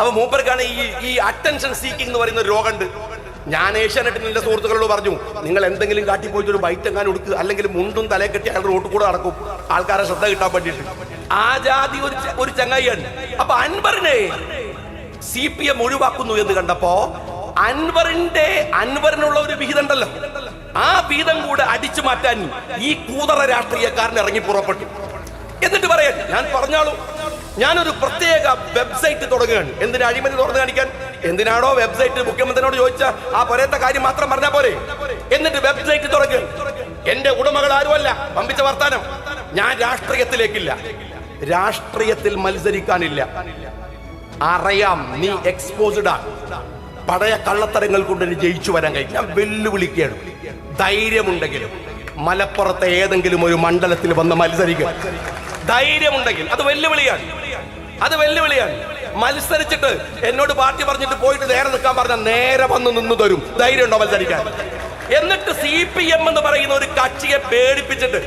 അപ്പൊ മൂപ്പർക്കാണ് ഈ ഈ അറ്റൻഷൻ സീക്കിംഗ് എന്ന് പറയുന്ന ഒരു രോഗമുണ്ട്. ഞാൻ ഏഷ്യാനെട്ടിൽ നിന്റെ സുഹൃത്തുക്കളോട് പറഞ്ഞു നിങ്ങൾ എന്തെങ്കിലും കാട്ടി പോയിട്ട് ഒരു ബൈറ്റ് എങ്ങാനും എടുക്കുക അല്ലെങ്കിൽ മുണ്ടും തലയെ കെട്ടി അയാൾ റോട്ട് കൂടെ നടക്കും. ആൾക്കാരെ ശ്രദ്ധ കിട്ടാൻ വേണ്ടിയിട്ട്. ആ ജാതി ഒരു ഒരു ചങ്ങായിയാണ്. അപ്പൊ അൻവറിനെ സി പി എം ഒഴിവാക്കുന്നു എന്ന് കണ്ടപ്പോ അൻവറിന്റെ അൻവറിനുള്ള ഒരു വിഹിതം ഉണ്ടല്ലോ. ആ വീതം കൂടെ അടിച്ചു മാറ്റാൻ ഈ കൂതറ രാഷ്ട്രീയക്കാരൻ ഇറങ്ങി പുറപ്പെട്ടു. എന്നിട്ട് പറയാൻ ഞാൻ പറഞ്ഞാളൂ ഞാനൊരു പ്രത്യേക വെബ്സൈറ്റ് തുടങ്ങുകയാണ്. എന്തിനാ അഴിമതി തുറന്നു കാണിക്കാൻ? എന്തിനാണോ വെബ്സൈറ്റ് മുഖ്യമന്ത്രിയോട് ചോദിച്ച ആ പറയത്ത കാര്യം മാത്രം പറഞ്ഞാ പോലെ എന്നിട്ട് വെബ്സൈറ്റ് തുറക്കുക എന്റെ ഉടമകൾ ആരുമല്ല? പമ്പിച്ച വർത്താനം. ഞാൻ രാഷ്ട്രീയത്തിലേക്കില്ല. രാഷ്ട്രീയത്തിൽ മത്സരിക്കാനില്ല. അറിയാം നീ എക്സ്പോസ്ഡ് ആണ് പഴയ കള്ളത്തരങ്ങൾ കൊണ്ട് ജയിച്ചു വരാൻ കഴിയും ഞാൻ വെല്ലുവിളിക്കുകയാണ്. ധൈര്യമുണ്ടെങ്കിലും മലപ്പുറത്തെ ഏതെങ്കിലും ഒരു മണ്ഡലത്തിൽ വന്ന് മത്സരിക്കുക ധൈര്യമുണ്ടെങ്കിൽ. അത് വെല്ലുവിളിയാണ്. അത് വെല്ലുവിളിയാണ്. മത്സരിച്ചിട്ട് എന്നോട് പാർട്ടി പറഞ്ഞിട്ട് പോയിട്ട് നേരെ നിൽക്കാൻ പറഞ്ഞാൽ നേരെ വന്ന് നിന്ന് തരും. ധൈര്യം ഉണ്ടോ മത്സരിക്കാൻ? എന്നിട്ട് സി പി എം എന്ന് പറയുന്ന ഒരു കക്ഷിയെ പേടിപ്പിച്ചിട്ട്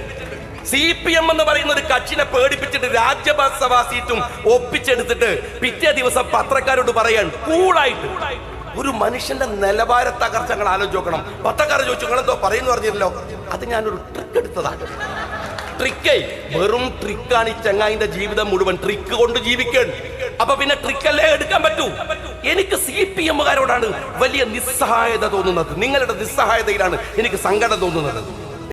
സി പി എം എന്ന് പറയുന്ന ഒരു കക്ഷിനെ പേടിപ്പിച്ചിട്ട് രാജ്യസഭാ സീറ്റും ഒപ്പിച്ചെടുത്തിട്ട് പിറ്റേ ദിവസം പത്രക്കാരോട് പറയാൻ കൂളായിട്ട് ഒരു മനുഷ്യന്റെ നിലവാര തകർച്ച ഞങ്ങൾ ആലോചിച്ച് പത്രക്കാരെ ചോദിച്ചു നിങ്ങൾ എന്തോ പറയുന്നു പറഞ്ഞില്ലല്ലോ അത് ഞാനൊരു ട്രിക്ക് എടുത്തതാണ്. ട്രിക്കേ വെറും ട്രിക്കാണ് ഈ ചങ്ങായിന്റെ ജീവിതം മുഴുവൻ. ട്രിക്ക് കൊണ്ട് ജീവിക്കാൻ. അപ്പൊ പിന്നെ ട്രിക്കല്ലേ എടുക്കാൻ പറ്റൂ? എനിക്ക് സി പി എമ്മുകാരോടാണ് വലിയ നിസ്സഹായത തോന്നുന്നത്. നിങ്ങളുടെ നിസ്സഹായതയിലാണ് എനിക്ക് സങ്കടം തോന്നുന്നത്.